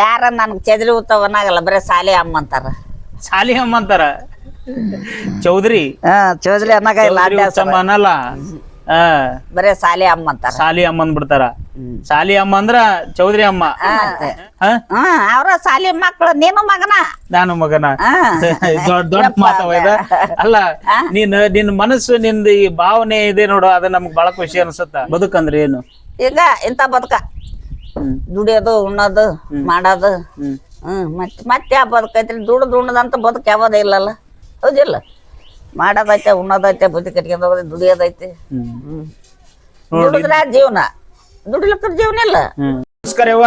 ಯಾರ ನನ್ಗೆ ಚದ್ರಿ ಉತ್ತವನಾಗಲ್ಲ ಬರೀ ಸಾಲಿ ಅಮ್ಮ ಅಂತಾರ. ಸಾಲಿ ಅಮ್ಮ ಅಂತಾರ? ಚೌಧರಿ ಹಾ ಇಲ್ಲ ಚೌಧರಿ ಉತ್ತಮ ಅನ್ನಲ್ಲ? ಹಾ ಬರೀ ಸಾಲಿ ಅಮ್ಮ ಅಂತಾರ. ಸಾಲಿ ಅಮ್ಮ ಅಂದ್ಬಿಡ್ತಾರ. ಸಾಲಿ ಅಮ್ಮ ಅಂದ್ರ ಚೌಧರಿ ಅಮ್ಮ. ಹಾ? ಹ್ಮ್ ಅವ್ರ ಸಾಲಿ ಮಕ್ಳು ನೀನು ಮಗನ? ನಾನು ಮಗನ. ದೊಡ್ಡ ದೊಡ್ಡ ಮಾತವ ಇದ. ಅಲ್ಲ ನೀನ್ ನಿನ್ ಮನಸ್ಸು ನಿಂದ ಈ ಭಾವನೆ ಇದೆ ನೋಡು ಅದ ನಮ್ಗ್ ಬಹಳ ಖುಷಿ ಅನ್ಸುತ್ತ. ಬದುಕಂದ್ರೆ ಏನು? ಈಗ ಇಂಥ ಬದುಕ. ದುಡಿಯೋದು ಉಣ್ಣೋದು ಮಾಡೋದು. ಹ್ಮ್. ಮತ್ತೆ ಮತ್ತೆ ಯಾವ ಬದುಕೈತ್ರಿ? ದುಡ್ದು ಉಣ್ಣದಂತ ಬದುಕು ಯಾವ್ದೇ ಇಲ್ಲಲ್ಲ. ಹೌದಿಲ್ಲ? ಮಾಡೋದೈತೆ ಉಣ್ಣೋದೈತೆ ಬುದ್ಧಿ ಕಟ್ಕೊಂಡು ಹೋಗೋದು ದುಡಿಯೋದೈತೆ. ದುಡಿದ್ರ ಜೀವನ? ದುಡಿಲಕ್ಕ ಜೀವನ ಇಲ್ಲ. ನಮಸ್ಕಾರ ಯವ್ವ.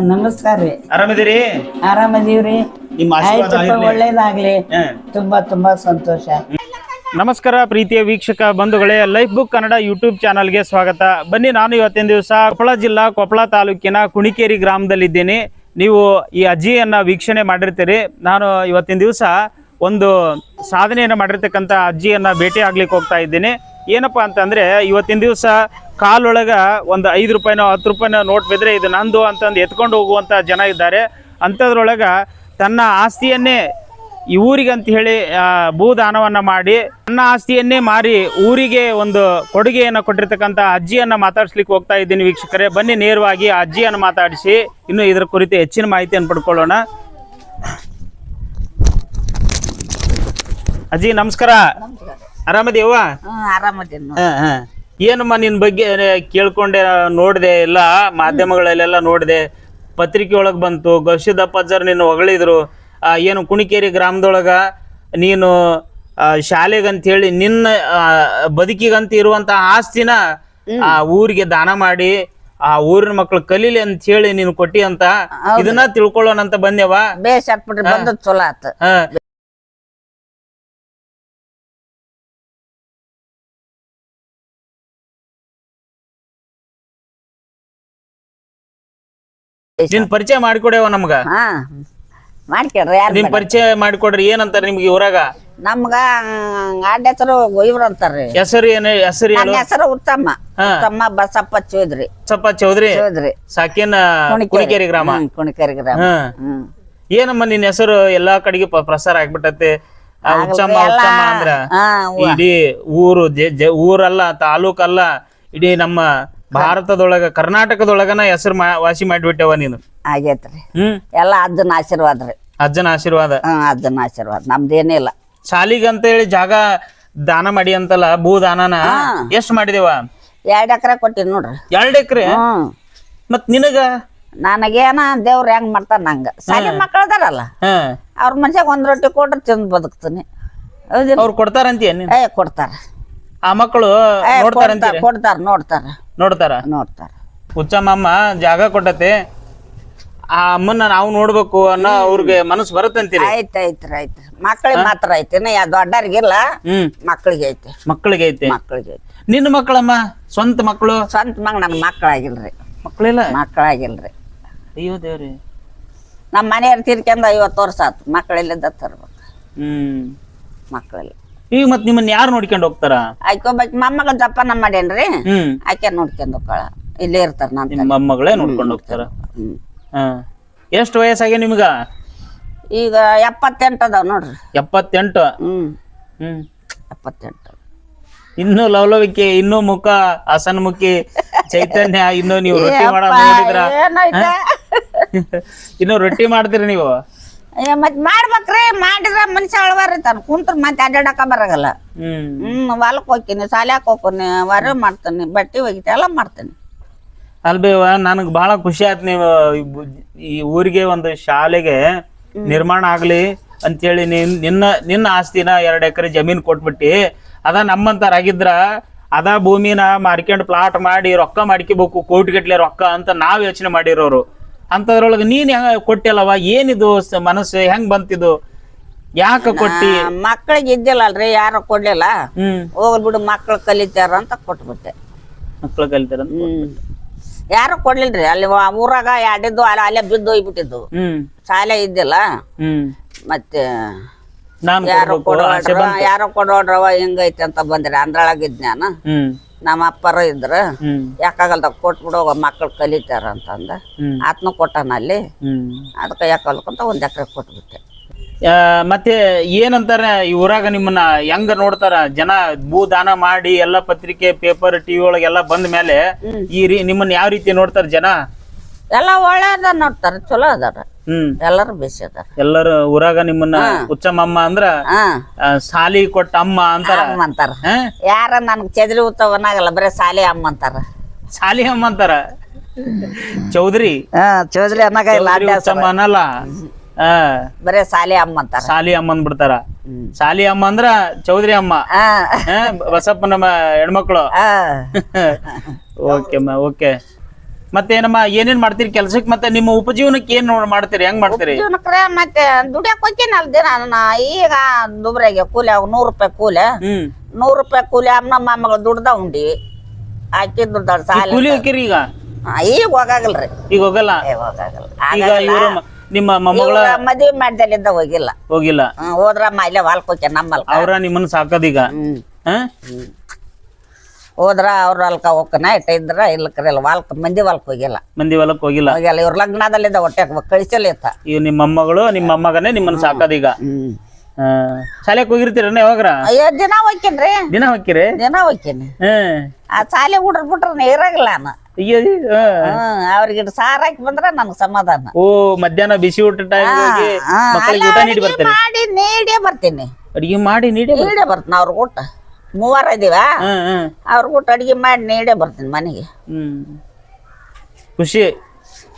ನಮಸ್ಕಾರ ರೀ. ಆರಾಮಿದ್ದೀರಿ? ಆರಾಮದೀವ್ರಿ. ನಿಮ್ಮ ಆಶೀರ್ವಾದ ಆಯ್ತಪ್ಪ ಇರ್ಲಿ. ಒಳ್ಳೇದಾಗ್ಲಿ. ಹಾ. ತುಂಬಾ ತುಂಬಾ ಸಂತೋಷ. ನಮಸ್ಕಾರ ಪ್ರೀತಿಯ ವೀಕ್ಷಕ ಬಂಧುಗಳೇ ಲೈಫ್ ಬುಕ್ ಕನ್ನಡ ಯೂಟ್ಯೂಬ್ ಚಾನಲ್ಗೆ ಸ್ವಾಗತ. ಬನ್ನಿ, ನಾನು ಇವತ್ತಿನ ದಿವಸ ಕೊಪ್ಪಳ ಜಿಲ್ಲಾ, ಕೊಪ್ಪಳ ತಾಲೂಕಿನ ಕುಣಿಕೇರಿ ಗ್ರಾಮದಲ್ಲಿದ್ದೇನೆ. ನೀವು ಈ ಅಜ್ಜಿಯನ್ನು ವೀಕ್ಷಣೆ ಮಾಡಿರ್ತೀರಿ. ನಾನು ಇವತ್ತಿನ ದಿವಸ ಒಂದು ಸಾಧನೆಯನ್ನು ಮಾಡಿರ್ತಕ್ಕಂಥ ಅಜ್ಜಿಯನ್ನು ಭೇಟಿ ಆಗ್ಲಿಕ್ಕೆ ಹೋಗ್ತಾ ಇದ್ದೀನಿ. ಏನಪ್ಪಾ ಅಂತಂದರೆ, ಇವತ್ತಿನ ದಿವಸ ಕಾಲೊಳಗೆ ಒಂದು ಐದು ರೂಪಾಯಿನೋ, ಹತ್ತು ರೂಪಾಯಿನೋ ನೋಟ್ ಬಿದ್ರೆ ಇದು ನಂದು ಅಂತಂದು ಎತ್ಕೊಂಡು ಹೋಗುವಂತ ಜನ ಇದ್ದಾರೆ. ಅಂಥದ್ರೊಳಗೆ ತನ್ನ ಆಸ್ತಿಯನ್ನೇ ಈ ಊರಿಗೆ ಅಂತ ಹೇಳಿ ಆ, ಭೂದಾನವನ್ನ ಮಾಡಿ ನನ್ನ ಆಸ್ತಿಯನ್ನೇ ಮಾರಿ ಊರಿಗೆ ಒಂದು ಕೊಡುಗೆಯನ್ನು ಕೊಟ್ಟಿರ್ತಕ್ಕಂಥ ಅಜ್ಜಿಯನ್ನ ಮಾತಾಡ್ಸ್ಲಿಕ್ಕೆ ಹೋಗ್ತಾ ಇದ್ದೀನಿ ವೀಕ್ಷಕರೇ. ಬನ್ನಿ ನೇರವಾಗಿ ಆ ಅಜ್ಜಿಯನ್ನು ಮಾತಾಡಿಸಿ ಇನ್ನು ಇದರ ಕುರಿತು ಹೆಚ್ಚಿನ ಮಾಹಿತಿಯನ್ನು ಪಡ್ಕೊಳ್ಳೋಣ. ಅಜ್ಜಿ ನಮಸ್ಕಾರ. ಆರಾಮದೇವ. ಏನಮ್ಮ ನಿನ್ ಬಗ್ಗೆ ಕೇಳ್ಕೊಂಡೆ ನೋಡಿದೆ ಎಲ್ಲ ಮಾಧ್ಯಮಗಳಲ್ಲೆಲ್ಲ ನೋಡಿದೆ ಪತ್ರಿಕೆ ಒಳಗ್ ಬಂತು ಗವಿಸಿದ್ದಪ್ಪ ಜರ್ ನಿನ್ನ ಹೊಗಳಿದ್ರು ಏನು ಕುಣಿಕೇರಿ ಗ್ರಾಮದೊಳಗ ನೀನು ಶಾಲೆಗಂತೇಳಿ ಶಾಲೆಗಂತ ಹೇಳಿ ನಿನ್ನ ಬದುಕಿಗಂತ ಇರುವಂತ ಆಸ್ತಿನ ಆ ಊರಿಗೆ ದಾನ ಮಾಡಿ ಆ ಊರಿನ ಮಕ್ಳು ಕಲೀಲಿ ಅಂತ ಹೇಳಿ ನೀನು ಕೊಟ್ಟಿ ಅಂತ ಇದನ್ನ ತಿಳ್ಕೊಳ್ಳೋಣ ಅಂತ ಬಂದೇವ. ಬಂದದ್ ಚಲೋ ಆತ. ನಿನ್ ಪರಿಚಯ ಮಾಡಿಕೊಡೇವ ನಮ್ಗ? ಯಾರು ನಿಮ್ ಪರಿಚಯ ಮಾಡಿಕೊಡ್ರಿ ಏನಂತಾರ ನಿಮ್ಗೆ ಊರಾಗ? ನಮ್ಗ ಅಡ್ಡ ಹೆಸರು ಇವ್ರು ಅಂತಾರ್ರಿ. ಹೆಸರು ಏನು ಹೆಸರು ನನ್ನ ಹೆಸರು ಉತ್ತಮ್ಮ. ಉತ್ತಮ್ಮ ಬಸಪ್ಪ ಚೌದ್ರಿ ಸಪ್ಪ ಚೌಧರಿ? ಚೌದ್ರಿ ಸಾಕಿನ ಕುಣಿಕೇರಿ. ಗ್ರಾಮ? ಹ್ಮ್, ಕುಣಿಕೇರಿ ಗ್ರಾಮ. ಹ್ಮ್ ಹ್ಮ್. ಏನಮ್ಮ ನಿನ್ ಹೆಸರು? ಎಲ್ಲಾ ಕಡೆಗೆ ಪ- ಪ್ರಸಾರ ಆಗ್ಬಿಟ್ಟತೆ. ಆ ಉಚ್ಚಮ್ಮ ಎಲ್ಲ- ಉಚ್ಚಮ್ಮ ಅಂದ್ರ ಹಾ, ಇಡೀ ಊರು ಜೆ- ಜೆ- ಊರಲ್ಲ ತಾಲೂಕಲ್ಲ ಇಡೀ ನಮ್ಮ ಭಾರತದೊಳಗ ಕರ್ನಾಟಕದೊಳಗನ ಹೆಸರು ವಾಸಿ ಮಾಡಿಬಿಟ್ಟೆವ ನೀನು. ಆಗೇತ್ರಿ. ಹ್ಮ್. ಎಲ್ಲ ಅಜ್ಜನ ಆಶೀರ್ವಾದ ರೀ. ಅಜ್ಜನ ಆಶೀರ್ವಾದ. ಹ್ಮ್ ಅಜ್ಜನ ಆಶೀರ್ವಾದ. ನಮ್ದೇನಿಲ್ಲ ಶಾಲಿಗಂತ ಹೇಳಿ ಜಾಗ ದಾನ ಮಾಡಿ ಅಂತಲ್ಲ ಭೂ ದಾನನ ಎಷ್ಟ್ ಮಾಡಿದೇವ? ಎರಡ್ ಎಕರೆ ಕೊಟ್ಟಿನಿ ನೋಡ್ರಿ. ಎರಡ್ ಎಕರೆ? ಹ್ಮ್. ಮತ್ ನಿನಗ? ನನಗೇನ ದೇವ್ರ ಹೆಂಗ್ ಮಾಡ್ತಾರ ನಂಗ. ಸಾಲಿ ಮಕ್ಳು ಅದಾರಲ್ಲ. ಹ. ಅವ್ರ ಮನ್ಸಾಗ ಒಂದ್ ರೊಟ್ಟಿ ಕೊಟ್ರೆ ತಿಂದ್ ಬದುಕ್ತೀನಿ. ಹೌದಿಲ್ಲ? ಅವ್ರು ಕೊಡ್ತಾರಂತೀಯ ನೀನ್? ಏ ಕೊಡ್ತಾರ. ಆ ಮಕ್ಕಳು ಏ ಕೊಡ್ತಾರ ಕೊಡ್ತಾರ ನೋಡ್ತಾರ. ನೋಡ್ತಾರ? ನೋಡ್ತಾರ. ಹುಚ್ಚಮ್ಮಮ್ಮ ಜಾಗ ಕೊಟ್ಟತೆ. ಆ ಅಮ್ಮನ್ನ ನಾವು ನೋಡ್ಬೇಕು ಅನ್ನೋ ಅವ್ರಿಗೆ ಮನಸ್ಸು ಬರುತ್ತಂತೀರಿ ಆಯ್ತ್ ಐತ್ರಿ ಆಯ್ತ್ರಿ ಮಕ್ಳಿಗೆ ಮಾತ್ರ ಐತಿ. ದೊಡ್ಡರಿಗಿಲ್ಲ ಯಾ ದೊಡ್ಡವ್ರಿಗಿಲ್ಲ. ಹ್ಮ್. ಮಕ್ಳಿಗೆ ಐತಿ. ಮಕ್ಕಳಿಗೆ ಐತೆ? ಮಕ್ಳಿಗೆ ಐತಿ. ನಿನ್ನ ಮಕ್ಕಳಮ್ಮ? ಸ್ವಂತ ಮಕ್ಕಳು ಸ್ವಂತ ಮಗ ನನ್ ಮಕ್ಕಳಾಗಿಲ್ರಿ ಮಕ್ಕಳಿಲ್ಲ ಮಕ್ಕಳಾಗಿಲ್ರಿ ಅಯ್ಯೋ ದೇವ್ರಿ. ನಮ್ಮ ಮನೆಯವ್ರು ತೀರ್ಕೊಂಡ್ ಐವತ್ತು ವರ್ಷ ಆತು. ಮಕ್ಕಳಿಲ್ಲದ ತರ್ಬೇಕು. ಹ್ಮ್. ಮಕ್ಕಳಿಲ್ಲ ಈಗ ಮತ್ ನಿಮ್ಮನ್ನ ಯಾರು ನೋಡ್ಕೊಂಡು ಹೋಗ್ತಾರ? ಆಯ್ಕೋಬೇಕು ಮೊಮ್ಮಗ ಜಪಾನ ಮಾಡೇನ್ರಿ ಹ್ಮ್. ಆಕೆ ನೋಡ್ಕೊಂಡ್ ಹೋಗ್ಕೊಳ ಇಲ್ಲೇ ಇರ್ತಾರ ನಾನು ನಿಮ್ಮ ಮೊಮ್ಮಗಳೇ ನೋಡ್ಕೊಂಡು ಹೋಗ್ತಾರ. ಹ್ಮ್. ಎಷ್ಟು ವಯಸ್ಸಾಗಿ ನಿಮ್ಗ? ಈಗ ಎಪ್ಪತ್ತೆಂಟು ಅದಾವ ನೋಡ್ರಿ. ಎಪ್ಪತ್ತೆಂಟು? ಹ್ಮ್. ಹ್ಮ್. ಎಪ್ಪತ್ತೆಂಟು. ಇನ್ನು ಲವಲವಿಕೆ ಇನ್ನೂ ಮುಖ ಹಸನ್ಮುಖಿ ಚೈತನ್ಯ ಇನ್ನು ನೀವು ರೊಟ್ಟಿ ಮಾಡಿದ್ರ ನೋಡಿದ್ರ? ಇನ್ನು ರೊಟ್ಟಿ ಮಾಡ್ತೀರಿ ನೀವು? ಮತ್ ಮಾಡ್ಬೇಕ್ರಿ ಮಾಡಿದ್ರ ಮನುಷ್ಯ ಅಳವಾರ ತಾನು ಕುಂತ್ರ ಮತ್ತೆ ಅಡ್ಡಾಡಕ ಬರಗಲ್ಲ. ಹ್ಮ್. ಹ್ಮ್ ಹೊಲಕ್ ಹೋಗ್ತೀನಿ ಸಾಲ್ಯಾಕ್ ಹೋಗ್ತೀನಿ ವರ ಮಾಡ್ತೀನಿ ಬಟ್ಟೆ ಒಗಿತೀನಿ ಎಲ್ಲ ಮಾಡ್ತೀನಿ. ಅಲ್ಬೇವ ನನಗ್ ಬಹಳ ಖುಷಿ ಆಯ್ತು ನೀವು ಈ ಊರಿಗೆ ಒಂದು ಶಾಲೆಗೆ ನಿರ್ಮಾಣ ಆಗ್ಲಿ ಅಂತೇಳಿ ನಿನ್ ನಿನ್ನ ನಿನ್ನ ಆಸ್ತಿನ ಎರಡ್ ಎಕರೆ ಜಮೀನ್ ಕೊಟ್ಬಿಟ್ಟಿ ಅದ ನಮ್ಮಂತಾರಾಗಿದ್ರ ಅದ ಭೂಮಿನ ಮಾರ್ಕೆಟ್ ಪ್ಲಾಟ್ ಮಾಡಿ ರೊಕ್ಕ ಮಾಡ್ಕೋಬೇಕು ಕೋಟಿಗಟ್ಲೆ ರೊಕ್ಕ ಅಂತ ನಾವ್ ಯೋಚನೆ ಮಾಡಿರೋರು. ಅಂತದ್ರೊಳಗೆ ನೀನ್ ಹೆಂಗ ಕೊಟ್ಟಿಲ್ಲವ? ಏನಿದು ಸ- ಮನಸ್ಸು? ಹೆಂಗ್ ಬಂತಿದು? ಯಾಕ ಕೊಟ್ಟಿ? ಮಕ್ಕಳಿಗೆ ಇದ್ದಿಲ್ಲ ಅಲ್ರಿ ಯಾರು ಕೊಡ್ಲಿಲ್ಲ. ಹ್ಮ್. ಮಕ್ಕಳು ಬಿಡು ಮಕ್ಳು ಕಲಿತಾರ ಅಂತ ಕೊಟ್ಬಿಟ್ಟೆ. ಮಕ್ಳು ಕಲಿತಾರ ಹ್ಮ್. ಯಾರು ಕೊಡ್ಲಿಲ್ರಿ? ಅಲ್ಲಿ ವ- ಊರಾಗ ಎರಡಿದ್ದು ಅಲ್ಲ ಅಲ್ಲೇ ಬಿದ್ದು ಹೋಗ್ಬಿಟ್ಟಿದ್ದು. ಹ್ಮ್. ಶಾಲೆ ಇದ್ದಿಲ್ಲ. ಹ್ಮ್. ಮತ್ತೆ ನಾನ್ ಯಾರು ಕೊಡ್ಬೇಕು, ಆಸೆ ಕೊಡೋಡ್ರವ ಬಂತು. ಯಾರೋ ಕೊಡೋಡ್ರವ ಹಿಂಗೈತೆ ಅಂತ ಬಂದ್ರಿ. ಅಂದ್ರೊಳಗಿದ್ ನಾನು. ಹ್ಮ್. ನಮ್ಮ ಅಪ್ಪರು ಇದ್ರ. ಹ್ಮ್. ಕೊಟ್ಬಿಡೋ ಕೊಟ್ಬಿಡು ಮಕ್ಳು ಕಲಿತಾರ ಅಂತಂದ. ಹ್ಮ್. ಆತ್ನು ಕೊಟ್ಟಾನ ಅಲ್ಲಿ. ಹ್ಮ್. ಅದಕ್ಕೆ ಯಾಕಲ್ಕಂತ ಒಂದ್ ಎಕರೆ ಕೊಟ್ಬಿಟ್ಟೆ. ಆ, ಮತ್ತೆ ಏನಂತಾರೆ ಈ ಊರಾಗ ನಿಮ್ಮನ್ನ ಹೆಂಗ ನೋಡ್ತಾರ? ಜನ ಭೂ ದಾನ ಮಾಡಿ ಎಲ್ಲ ಪತ್ರಿಕೆ ಪೇಪರ್ ಟಿವಿ ಒಳಗೆಲ್ಲ ಬಂದ ಮೇಲೆ ಈ ರೀ ನಿಮ್ಮನ್ನ ಯಾವ ರೀತಿ ನೋಡ್ತಾರ ಜನ? ಎಲ್ಲ ಒಳ್ಳೆಯದ ನೋಡ್ತಾರ ಚಲೋ ಅದಾರ. ಹ್ಮ್. ಎಲ್ಲರೂ ಬೇಸಿ ಅದಾರ. ಎಲ್ಲರೂ ಊರಾಗ ನಿಮ್ಮನ್ನ ಹುಚ್ಚಮ್ಮಮ್ಮ ಅಂದ್ರ ಹಾ. ಆ, ಸಾಲಿ ಕೊಟ್ಟ ಅಮ್ಮ ಅಂತಾರ. ಅಮ್ಮ ಅಂತಾರ. ಹ? ಯಾರ ನನ್ಗೆ ಚದ್ರಿ ಉತ್ತವನಾಗಲ್ಲ ಬರೀ ಸಾಲಿ ಅಮ್ಮ ಅಂತಾರ. ಸಾಲಿ ಅಮ್ಮ ಅಂತಾರ? ಚೌಧರಿ ಹಾ ಇಲ್ಲ ಚೌಧರಿ ಹುಚ್ಚಮ್ಮ ಅನ್ನಲ್ಲ. ಆ ಬರೀ ಸಾಲಿ ಅಮ್ಮ ಅಂತ ಸಾಲಿ ಅಮ್ಮ ಅಂದ್ಬಿಡ್ತಾರ. ಸಾಲಿ ಅಮ್ಮ ಅಂದ್ರ ಚೌಧರಿ ಅಮ್ಮ. ಹಾ. ಹೊಸಪ್ಪ ನಮ್ಮ ಹೆಣ್ಮಕ್ಳು. ಹಾ. ಓಕೆ ಅಮ್ಮ ಓಕೆ. ಮತ್ತೇನಮ್ಮ ಏನೇನ್ ಮಾಡ್ತೀರಿ ಕೆಲ್ಸಕ್ಕೆ ಮತ್ತೆ ನಿಮ್ಮ ಉಪಜೀವನಕ್ಕೆ ಏನ್ ನೋಡ್ ಮಾಡ್ತೀರಿ ಹೆಂಗ್ ಮಾಡ್ತೀರಿ? ಜೀವನಕ್ರೆ ಮತ್ತೆ ದುಡಿಯಕ್ ಹೋಗ್ತೀನಲ್ಲ ದಿನ. ನಾ ಈಗ ದುಬ್ರಾಗೆ ಕೂಲಿ ಅವ್ ನೂರು ರೂಪಾಯಿ ಕೂಲಿ. ಹ್ಮ್. ನೂರು ರೂಪಾಯಿ ಕೂಲಿ ಅಮ್ಮ ಮೊಮ್ಮಗಳು ದುಡ್ದ ಉಂಡಿ. ಆಕಿ ದುಡ್ದಾಳ ಸಾಲಿ ಕೂಲಿ ಹಾಕಿರಿ ಈಗ? ಹಾ, ಈಗ ಹೋಗಾಗಲ್ರಿ. ಈಗ ಹೋಗಲ್ಲ? ಈಗ ಇವ್ರ ನಿಮ್ಮ ಮೊಮ್ಮಗಳ ಮದ್ವಿ ಮಾಡ್ದಲ್ಲಿದ್ದ ಹೋಗಿಲ್ಲ. ಹೋಗಿಲ್ಲ. ಹ್ಮ್, ಹೋದ್ರಮ್ಮ ಇಲ್ಲೇ ಹೊಲ್ಕ್ ಹೋಗ್ಯ ನಮ್ಮಲ್ಕ. ಅವ್ರ ನಿಮ್ಮನ್ನ ಸಾಕೋದೀಗ ಹ್ಮ್. ಹ? ಹೋದ್ರ ಅವ್ರ ಹೊಲ್ಕ ಹೋಗ್ಕನ ಇಟ್ಟ ಇದ್ರ ಇಲ್ಲಕ್ರಿಲ್ಲ ವಾಲ್ಕ ಮಂದಿ ಹೊಲ್ಕ್ ಹೋಗಿಲ್ಲ. ಮಂದಿ ಹೊಲಕ್ ಹೋಗಿಲ್ಲ? ಹೋಗಿಲ್ಲ ಇವ್ರ ಲಗ್ನದಲ್ಲಿಂದ ಹೊಟ್ಟೆ ಕಳಿಸಲಿ ಇತ್ತ ಇವ್ ನಿಮ್ಮ ಮೊಮ್ಮಗಳು ನಿಮ್ಮ ಮೊಮ್ಮಗನೇ ನಿಮ್ಮನ್ನ ಸಾಕೋದೀಗ ಹ್ಮ್. ಶಾಲೆಗ್ ಹೋಗಿರ್ತೀರನ್ನ ಯಾವಾಗ್ರ ಅಯ್ಯೋ ದಿನ ಹೋಗ್ಕೇನ್ರಿ ದಿನ ಹೋಗ್ತೀರಿ ದಿನ ಹೋಗ್ಕೇನಿ ಹ್ಮ್ ಆ ಶಾಲೆ ಹುಡ್ರ ಬಿಟ್ರ ಇರಂಗಿಲ್ಲ ನಾನು. ಅಯ್ಯೋ. ಹ್ಮ್ ಅವ್ರಿಗೆ ಸಾರ್ ಹಾಕಿ ಬಂದ್ರ ನನ್ಗೆ ಸಮಾಧಾನ. ಓ ಮಧ್ಯಾಹ್ನ ಬಿಸಿ ಊಟ ಟೈಮ್ ಹೋಗಿ ಹಾ, ಮಕ್ಕಳಿಗೆ ಅಲ್ಲ, ಊಟ ನೀಡಿ ಅಡ್ಗೆ ಬರ್ತಾರೆ? ಮಾಡಿ ನೀಡೇ ಬರ್ತೀನಿ. ಅಡಿಗೆ ಮಾಡಿ ನೀಡಿ ಬರ್- ನೀಡೇ ಬರ್ತೀನಿ ಅವ್ರ ಊಟ. ಮೂವಾರ ಇದೀವ? ಹ್ಮ್ ಹ್ಮ್ ಅವ್ರಿಗೆ ಊಟ ಅಡಿಗೆ ಮಾಡಿ ನೀಡೇ ಬರ್ತೀನಿ ಮನೆಗೆ. ಹ್ಮ್. ಖುಷಿ.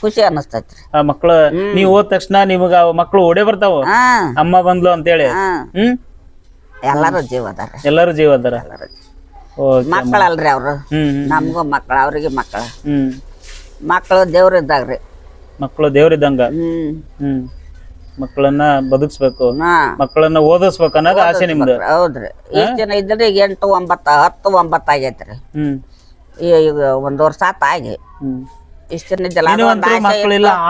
ಖುಷಿ ಅನ್ನಿಸ್ತೈತ್ರಿ. ಆ ಮಕ್ಳು ನೀವು ಹೋದ ತಕ್ಷಣ ನಿಮಗ ಮಕ್ಳು ಓಡೇ ಬರ್ತಾವ? ಹಾ. ಅಮ್ಮ ಬಂದ್ಲು ಅಂತೇಳಿ. ಹಾ. ಹ್ಮ್? ಎಲ್ಲಾರು ಜೀವ ಅದಾರ. ಎಲ್ಲರೂ ಜೀವ ಅದಾರ? ಓಕೆ ಮಕ್ಕಳಲ್ರಿ ಅವ್ರು. ಹ್ಮ್ ಹ್ಮ್ ನಮಗೂ ಮಕ್ಕಳು ಅವ್ರಿಗೆ ಮಕ್ಕಳ ಹ್ಮ್. ಮಕ್ಕಳು ದೇವ್ರು ಇದ್ದಾಗ್ರಿ. ಮಕ್ಕಳು ದೇವ್ರಿದ್ದಂಗ ಹ್ಮ್. ಹ್ಮ್. ಮಕ್ಕಳನ್ನ ಬದುಕ್ಸ್ಬೇಕು. ಹಾ. ಮಕ್ಕಳನ್ನ ಓದಿಸ್ಬೇಕು ಅನ್ನೋದು ಆಸೆ ನಿಮ್ದು? ಹೌದ್ರಿ. ಈ ಜನ ಇದ್ರಿ ಈಗ ಎಂಟು ಒಂಬತ್ತು ಹತ್ತು ಒಂಬತ್ತು ಆಗೈತ್ರಿ. ಹ್ಮ್. ಈ- ಈಗ ಒಂದು ವರ್ಷ ಆತ ಆಗಿ. ಹ್ಮ್. ಇಷ್ಟ ಜನ ಇದ್ದಲ್ಲ ಅದು ಒಂದ್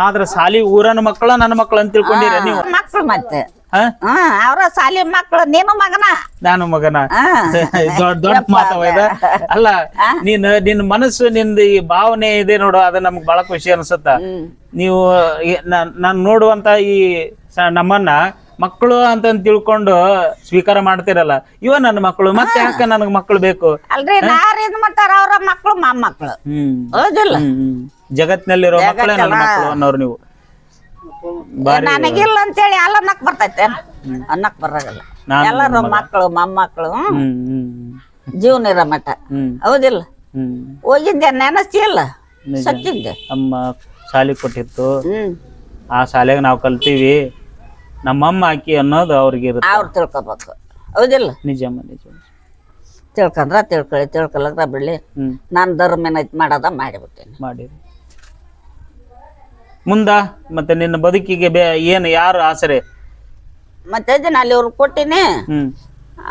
ಆದ್ರ ಸಾಲಿ ಊರನ ಮಕ್ಕಳ ನನ್ನ ಮಕ್ಕಳು ಅಂತ ತಿಳ್ಕೊಂಡಿರ ನೀವು. ಮಕ್ಳು ಮತ್ತೆ. ಹ? ಹಾ ಅವ್ರ ಸಾಲಿ ಮಕ್ಳು ನೀನು ಮಗನ? ನಾನು ಮಗನ? ಹಾ. ದೊಡ್ಡ ದೊಡ್ಡ ಮಾತವ ಇದ. ಅಲ್ಲ ನೀನ್ ನಿನ್ ಮನಸ್ಸು ನಿಂದ ಈ ಭಾವನೆ ಇದೆ ನೋಡು ಅದ ನಮ್ಗೆ ಬಹಳ ಖುಷಿ ಅನ್ಸುತ್ತ. ನೀವು ಈ- ನಾನ್ ನಾನ್ ನೋಡುವಂತ ಈ ಸ- ನಮ್ಮನ್ನ ಮಕ್ಕಳು ಅಂತ ತಿಳ್ಕೊಂಡು ಸ್ವೀಕಾರ ಮಾಡ್ತಿರಲ್ಲ. ಇವ ನನ್ನ ಮಕ್ಕಳು ಮತ್ತೆ ಯಾಕೆ ನನಗ್ ಮಕ್ಕಳು ಬೇಕು? ಅಲ್ರಿ ನಾರ್ ಇದ್ ಮಾಡ್ತಾರ ಅವ್ರ ಮಕ್ಕಳು ಮೊಮ್ಮಕ್ಳು. ಹ್ಮ್. ಹೌದಿಲ್ಲ. ಜಗತ್ನಲ್ಲಿರೋ ಮಕ್ಕಳೇ ನನ್ನ ಮಕ್ಕಳು ಅನ್ನೋರು ನೀವು. ನನಗಿಲ್ಲ ಅಂತ ಹೇಳಿ ಎಲ್ಲ ಅನ್ನಕ್ ಬರ್ತೈತೆ. ಅನ್ನಕ್ ಬರಾಗಲ್ಲ ಎಲ್ಲಾರು ಮಕ್ಕಳು ಹ್ಮ್. ಜೀವನ ಇರೋ ಮಟ್ಟ. ಹ್ಮ್. ಹೌದಿಲ್ಲ? ಹೋಗಿದ್ದೆ ನೆನಸ್ತಿಲ್ಲ ಸತ್ತಿದ್ದೆ. ಅಮ್ಮ ಶಾಲೆ ಕೊಟ್ಟಿತ್ತು. ಆ ಶಾಲೆಗೆ ನಾವು ಕಲ್ತೀವಿ. ನಮ್ಮಮ್ಮ ಆಕಿ ಅನ್ನೋದು ಅವ್ರಿಗೆ ಇರುತ್ತೆ. ಅವ್ರು ತಿಳ್ಕೊಬೇಕು. ಹೌದಿಲ್ಲ? ನಿಜಮ್ಮ ನಿಜ ತಿಳ್ಕೊಂಡ್ರ ತಿಳ್ಕೊಳ್ಳಿ ತಿಳ್ಕೊಳ್ಳಕ್ರ ಬಿಡ್ಲಿ. ಹ್ಮ್. ನಾನು ಧರ್ಮ ಏನೈತೆ ಮಾಡೋದ ಮಾಡಿಬಿಟ್ಟೇನೆ ಮಾಡಿ ಮುಂದ ಮತ್ತೆ ನಿನ್ನ ಬದುಕಿಗೆ ಬೇ ಏನು ಯಾರು ಆಸರೆ? ಮತ್ತೆ ಇದನ್ನ ಅಲ್ಲಿ ಅವ್ರಿಗೆ ಕೊಟ್ಟಿನಿ. ಹ್ಮ್.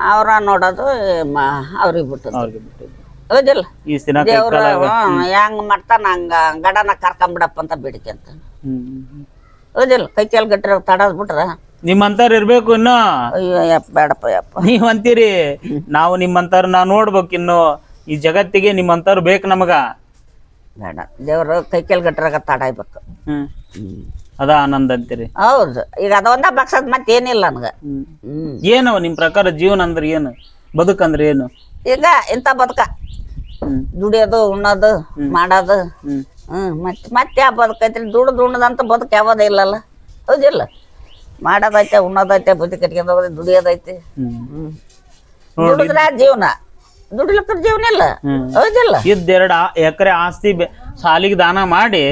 ಅವ್ರ ನೋಡೋದು ಮ- ಅವ್ರಿಗೆ ಬಿಟ್ಟದ್ದು. ಅವ್ರಿಗೆ ಬಿಟ್ಟಿದ್ದು. ಹೌದಿಲ್ಲ? ಈ ದಿನ ಕೈ ದೇವ್ರ ಕಾಲಾಗ ಹೆಂಗ್ ಮಾಡ್ತಾನ ಹಂಗ ಗಡನ ಕರ್ಕೊಂಬಿಡಪ್ಪ ಅಂತ ಬಿಡಿಕೆ ಹ್ಮ್ ಹ್ಮ್. ಹೌದಿಲ್ಲ ಕೈ ಕಾಲ್ ಗಟ್ರ ತಡದ್ ಬಿಟ್ರ ನಿಮ್ಮಂತಾರ ಇರ್ಬೇಕು ಇನ್ನು. ಅಯ್ಯೋ ಯಪ್ಪ ಬೇಡಪ್ಪ ಯಪ್ಪ ನೀವ್ ಅಂತೀರಿ ನಾವು ನಿಮ್ಮಂತಾರ ನಾ ನೋಡ್ಬೇಕು ಇನ್ನು. ಈ ಜಗತ್ತಿಗೆ ನಿಮ್ಮಂತಾರು ಬೇಕು ನಮಗ. ಬೇಡ ದೇವ್ರು ಕೈ ಕಾಲ್ ತಡ ತಡಾಯ್ಬೇಕು ಹ್ಮ್. ಅದ ಆನಂದ ಅಂತೀರಿ. ಹೌದು ಈಗ ಅದೊಂದ ಬಗ್ಸದ್ ಮತ್ತೇನಿಲ್ಲ ನನಗೆ. ಏನು ಹ್ಮ್. ಏನವ ನಿಮ್ ಪ್ರಕಾರ ಜೀವನ ಅಂದ್ರೆ ಏನು? ಬದುಕಂದ್ರೆ ಏನು? ಈಗ ಇಂಥ ಬದುಕ. ಹ್ಮ್. ದುಡಿಯೋದು ಉಣ್ಣೋದು ಮಾಡೋದು. ಹ್ಮ್. ಹ್ಮ್ ಮತ್ತೆ ಮತ್ತೆ ಯಾವ ಬದುಕೈತ್ರಿ. ದುಡ್ದು ಉಣ್ಣದಂತ ಬದುಕು ಯಾವುದೇ ಇಲ್ಲಲ್ಲ. ಹೌದಿಲ್ಲ ಮಾಡೋದೈತೆ ಉಣ್ಣೋದೈತೆ ಬುದ್ಧಿ ಕಟ್ಕೊಂಡು ಹೋಗೋದು ದುಡಿಯೋದೈತೆ. ದುಡಿದ್ರೆ ದುಡಿದ್ರ ಜೀವನ. ದುಡಿಲಕ್ಕ ಜೀವನ ಇಲ್ಲ. ಹೌದಿಲ್ಲ ಇದ್ದೆರಡು ಎಕರೆ ಆಸ್ತಿ ಸಾಲಿಗೆ ದಾನ ಮಾಡಿ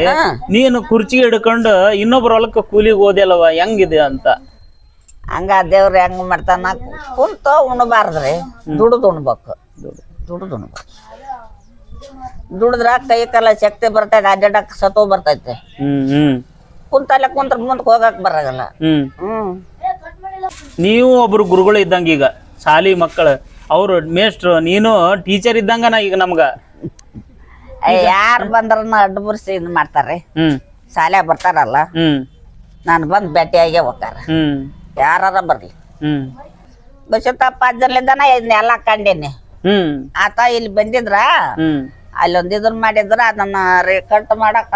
ನೀನು ಕುರ್ಚಿ ಹಿಡ್ಕೊಂಡು ಇನ್ನೊಬ್ರ ಹೊಲಕ್ಕೆ ಕೂಲಿಗೆ ಓದಿಲ್ಲವ ಹೆಂಗಿದೆ ಅಂತ. ಹಂಗ ದೇವ್ರ ಹೆಂಗ್ ಮಾಡ್ತಾನ? ಕುಂತ ಉಣ್ಬಾರ್ದ್ರಿ. ದುಡ್ದು ಉಣ್ಬೇಕು. ದುಡ್ದು ಉಣ್ಬೇಕು. ದುಡಿದ್ರ ಕೈ ಕಾಲ ಶಕ್ತಿ ಬರ್ತೈತೆ ಅಡ್ಡಾಡಕ್ ಸತ್ತು ಬರ್ತೈತೆ. ಹ್ಮ್ ಹ್ಮ್. ಕುಂತಲ್ಲೇ ಕುಂತ್ರ ಮುಂದಕ್ಕೆ ಹೋಗಕ್ ಬರಾಗಲ್ಲ. ಹ್ಮ್. ಹ್ಮ್. ನೀವು ಒಬ್ರು ಗುರುಗಳು ಇದ್ದಂಗ ಈಗ ಶಾಲಿ ಮಕ್ಕಳು ಅವ್ರು ಮೇಷ್ಟ್ರು ನೀನು ಟೀಚರ್ ಇದ್ದಂಗನ ಈಗ ನಮ್ಗ. ಯಾರು ಬಂದ್ರನ್ನ ಅಡ್ಡ ಬುರ್ಸಿ ಇದ್ ಮಾಡ್ತಾರೆ. ಹ್ಮ್. ಶಾಲೆ ಬರ್ತಾರಲ್ಲ. ಹ್ಮ್. ನಾನು ಬಂದು ಭೇಟಿಯಾಗೇ ಹೋಗ್ತಾರ. ಹ್ಮ್. ಯಾರ ಬರ್ಲಿ. ಹ್ಮ್. ಬಸತ್ತಪ್ಪ ಅಜ್ಜನ್ಲಿದ್ದಾನ ಇದನ್ನ ಎಲ್ಲ ಕಂಡೀನಿ. ಹ್ಮ್. ಆತ ಇಲ್ಲಿ ಬಂದಿದ್ರ? ಹ್ಮ್. ಅಲ್ಲೊಂದ್ ಇದನ್ ಮಾಡಿದ್ರ ಅದನ್ನ ರೇ ಕಟ್ ಮಾಡಕ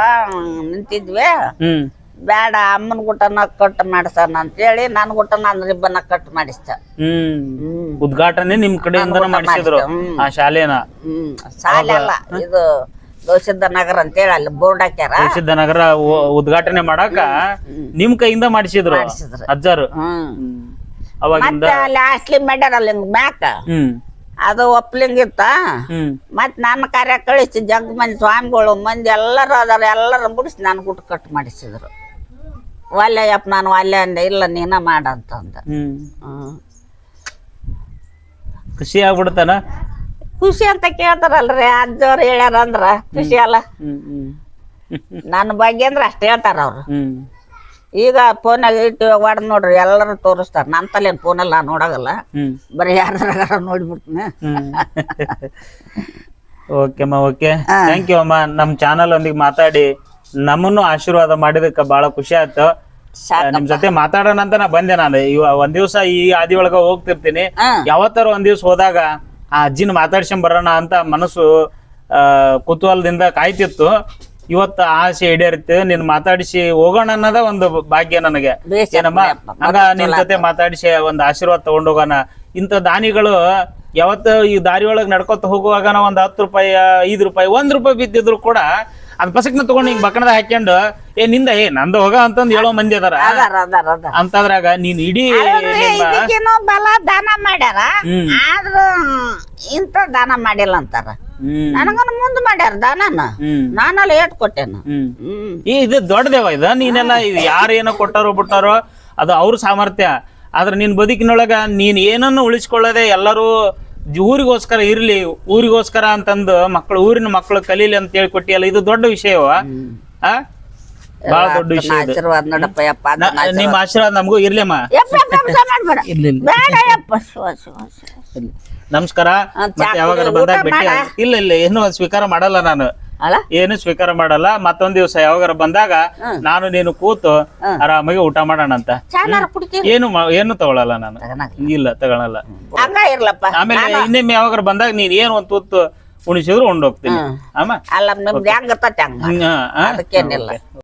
ನಿಂತಿದ್ವಿ. ಹ್ಮ್. ಬೇಡ ಅಮ್ಮನ ಗುಟ್ಟನ ಕಟ್ ಮಾಡಿಸಣ ಅಂತೇಳಿ ನನ್ನ ಗುಟ್ಟನ ನಾನು ರಿಬ್ಬನ್ನ ಕಟ್ ಮಾಡಿಸ್ತ. ಹ್ಮ್. ಹ್ಮ್. ಉದ್ಘಾಟನೆ ನಿಮ್ ಕಡೆಯಿಂದ ನಾನು ಮಾಡಿಸಿದ್ರು ಹ್ಮ್. ಆ ಶಾಲೆನ. ಹ್ಮ್. ಶಾಲೆ ಅಲ್ಲ ಇದು ದೋಷದ ನಗರ ಅಂತೇಳಿ ಅಲ್ಲಿ ಬೋರ್ಡ್ ಹಾಕ್ಯಾರ. ಪ್ರಸಿದ್ಧ ನಗರ ಉ- ಉದ್ಘಾಟನೆ ಮಾಡಾಕ ನಿಮ್ ಕೈಯಿಂದ ಮಾಡಿಸಿದ್ರು ಮಾಡಿಸಿದ್ರು. ಅಜ್ಜಾರು. ಹ್ಮ್. ಹ್ಮ್. ಅವಾಗಿಂದ ಮತ್ತೆ ಅಲ್ಲಿ ಹಾಸ್ಲಿ ಮಾಡ್ಯಾರ ಅಲ್ಲಿ ಮ್ಯಾಕ? ಹ್ಮ್. ಅದು ಒಪ್ಲಿಂಗ್ ಇತ್ತ ಹ್ಮ್. ಮತ್ ನನ್ನ ಕಾರ್ಯ ಕಳಿಸಿ ಜಗ್ ಮಂದಿ ಸ್ವಾಮಿಗಳು ಮಂದಿ ಎಲ್ಲರೂ ಅದಾರ ಎಲ್ಲರ ಮುಡಿಸಿ ನಾನು ಗುಟ್ಟು ಕಟ್ ಮಾಡಿಸಿದ್ರು. ಅಪ್ಪ ನಾನು ಒಲ್ಲೆ ಅಂದೆ ಇಲ್ಲ ನೀನ ಮಾಡಂತಂದ ಖುಷಿ ಆಗ್ಬಿಡ್ತಾನ? ಖುಷಿ ಅಂತ ಕೇಳ್ತಾರಲ್ರಿ ಅಜ್ಜವ್ರು ಹೇಳ್ಯಾರ ಅಂದ್ರ ಖುಷಿ ಅಲ್ಲ. ನನ್ನ ಬಗ್ಗೆ ಅಂದ್ರೆ ಅಷ್ಟು ಹೇಳ್ತಾರ ಅವ್ರು. ಈಗ ಫೋನಾಗ ಇಟ್ಟು ಹೊಡೆದ್ ನೋಡ್ರಿ ಎಲ್ಲರೂ ತೋರಿಸ್ತಾರ. ನನ್ನ ತಲೆ ಫೋನಲ್ಲಿ ನಾನು ನೋಡೋಗಲ್ಲ. ಹ್ಮ್. ಬರೀ ಯಾರ್ದಾರ ನೋಡ್ಬಿಡ್ತೀನಿ ಓಕೆ ಅಮ್ಮ ಓಕೆ. ಥ್ಯಾಂಕ್ ಯು ಅಮ್ಮ. ನಮ್ಮ ಚಾನಲ್ ಒಂದಿಗೆ ಮಾತಾಡಿ. ನಮ್ಮನ್ನು ಆಶೀರ್ವಾದ ಮಾಡಿದಕ್ಕೆ ಬಹಳ ಖುಷಿ ಆಯ್ತು. ನಮ್ ಜೊತೆ ಮಾತಾಡೋಣ ಅಂತ ನಾ ಬಂದೆ ನಾನು. ಇವ ಒಂದ್ ದಿವ್ಸ ಈ ಆದಿ ಒಳಗ ಹೋಗ್ತಿರ್ತೀನಿ. ಯಾವತ್ತಾರ ಒಂದ್ ದಿವ್ಸ ಹೋದಾಗ ಆ ಅಜ್ಜಿನ ಮಾತಾಡ್ಸ್ಕೊಂಡ್ ಬರೋಣ ಅಂತ ಮನಸ್ಸು ಆ ಕುತೂಹಲದಿಂದ ಕಾಯ್ತಿತ್ತು. ಇವತ್ತು ಆಸೆ ಈಡೇರುತ್ತೆ ನಿನ್ ಮಾತಾಡಿಸಿ ಹೋಗೋಣ ಅನ್ನೋದ ಒಂದು ಭಾಗ್ಯ ನನಗೆ. ಬೇಸ್ ಏನಮ್ಮ? ಹಂಗ ನಿನ್ ಜೊತೆ ಮಾತಾಡಿಸಿ ಒಂದ್ ಆಶೀರ್ವಾದ ತಗೊಂಡ್ ಹೋಗೋಣ. ಇಂಥ ದಾನಿಗಳು ಯಾವತ್ತು ಈ ದಾರಿ ಒಳಗ್ ನಡ್ಕೊತ ಹೋಗುವಾಗ ಒಂದು ಒಂದ್ ಹತ್ತು ರೂಪಾಯಿ ಐದ್ ರೂಪಾಯಿ ಒಂದ್ ರೂಪಾಯಿ ಬಿದ್ದಿದ್ರು ಕೂಡ ಅದ್ ಪಸಕ್ನ ತಗೊಂಡು ಹಿಂಗ್ ಬಕಣದ ಹಾಕ್ಯಂಡು ಏ ನಿಂದ ಏ ನಂದು ಹೋಗ ಅಂತಂದ್ ಹೇಳೋ ಮಂದಿ ಅದಾರ. ಅದಾರ ಅದಾರ ಅದಾರ. ಅಂತದ್ರಾಗ ನೀನ್ ಇಡೀ ಅಲ್ರಿ, ನಿಮ್ಮ ಇದಕ್ಕೇನೋ ಬಲ ದಾನ ಮಾಡ್ಯಾರ. ಹ್ಮ್. ಆದ್ರ ಇಂಥ ದಾನ ಮಾಡಿಲ್ಲ ಅಂತಾರ. ನನಗನ ಮುಂದ್ ಮಾಡ್ಯಾರ ದಾನನ ನಾನಲ್ಲ ಏಟ್ ಕೊಟ್ಟೆನ ಹ್ಮ್. ಹ್ಮ್. ಈ ಇದು ದೊಡ್ಡದೇವ ಇದ? ನೀನೆಲ್ಲ ಇದು ಯಾರು ಏನೋ ಕೊಟ್ಟಾರೋ ಬಿಟ್ಟಾರೋ ಅದು ಅವ್ರ ಸಾಮರ್ಥ್ಯ. ಆದ್ರೆ ನಿನ್ ಬದುಕಿನೊಳಗ ನೀನ್ ಏನನ್ನು ಉಳಿಸ್ಕೊಳ್ಳದೆ ಎಲ್ಲರೂ ಜ್- ಊರಿಗೋಸ್ಕರ ಇರ್ಲಿ ಊರಿಗೋಸ್ಕರ ಅಂತಂದು ಮಕ್ಕಳು ಊರಿನ ಮಕ್ಕಳು ಕಲೀಲಿ ಅಂತ ಹೇಳಿ ಕೊಟ್ಟಿಯಲ್ಲ ಇದು ದೊಡ್ಡ ವಿಷಯವ? ಆ? ಬಹಳ ದೊಡ್ಡ ವಿಷಯ ಇದು. ಆಶೀರ್ವಾದ ನೋಡಪ್ಪ ಯಪ್ಪ ನ- ಅದನ್ನ ನಿಮ್ಮ ಆಶೀರ್ವಾದ. ನಮಗೂ ಇರ್ಲಿಮ್ಮ ಯಪ್ಪ ಯಪ್ಪ ಯಪ್ಪ ಮಾಡ್ಬೇಡ. ಇರ್ಲಿ ಇರ್ಲಿ. ಬೇಡ ಯಪ್ಪ ಶಿವ ಶಿವ ಶಿವ. ಇರ್ಲಿ. ನಮಸ್ಕಾರ. ಹಾ, ಚಾ ಮತ್ತೆ ಯಾವಾಗ ಕುಡಿ, ಬಂದಾಗ ಊಟ ಭೇಟಿ ಮಾಡ. ಆಗ್- ಇಲ್ಲ ಇಲ್ಲ ಏನು ಸ್ವೀಕಾರ ಮಾಡಲ್ಲ ನಾನು. ಅಲ್ಲ? ಏನು ಸ್ವೀಕಾರ ಮಾಡಲ್ಲ. ಮತ್ತೊಂದ್ ದಿವಸ ಯಾವಾಗಾರ ಬಂದಾಗ ನಾನು ನೀನು ಕೂತು ಆರಾಮಾಗಿ ಊಟ ಮಾಡೋಣ ಅಂತ ಚಾನಾರ ಕುಡಿತೀವಿ ಏನು ಮಾ- ಏನು ತಗೊಳಲ್ಲ ನಾನು. ಇಲ್ಲ ತಗೊಳಲ್ಲ. ಹಂಗ ಇರ್ಲಪ್ಪ. ಆಮೇಲೆ ಇನ್ನೊಮ್ಮೆ ಯಾವಾಗಾರ ಬಂದಾಗ ನೀನ್ ಏನು ಒಂದ್ ತೂತು ಉಣಿಸಿದ್ರು ಉಂಡೋಗ್ತೀನಿ. ಅಮ್ಮ. ಅಲ್ಲ ನಿಮ್ದು ಹೆಂಗ್ ಗೊತ್ತೈತೆ ಹಂಗ. ಹ್ಮ್, ಹಾ, ಹಾ? ಅದಕ್ಕೇನಿಲ್ಲ. ಓಕೆ.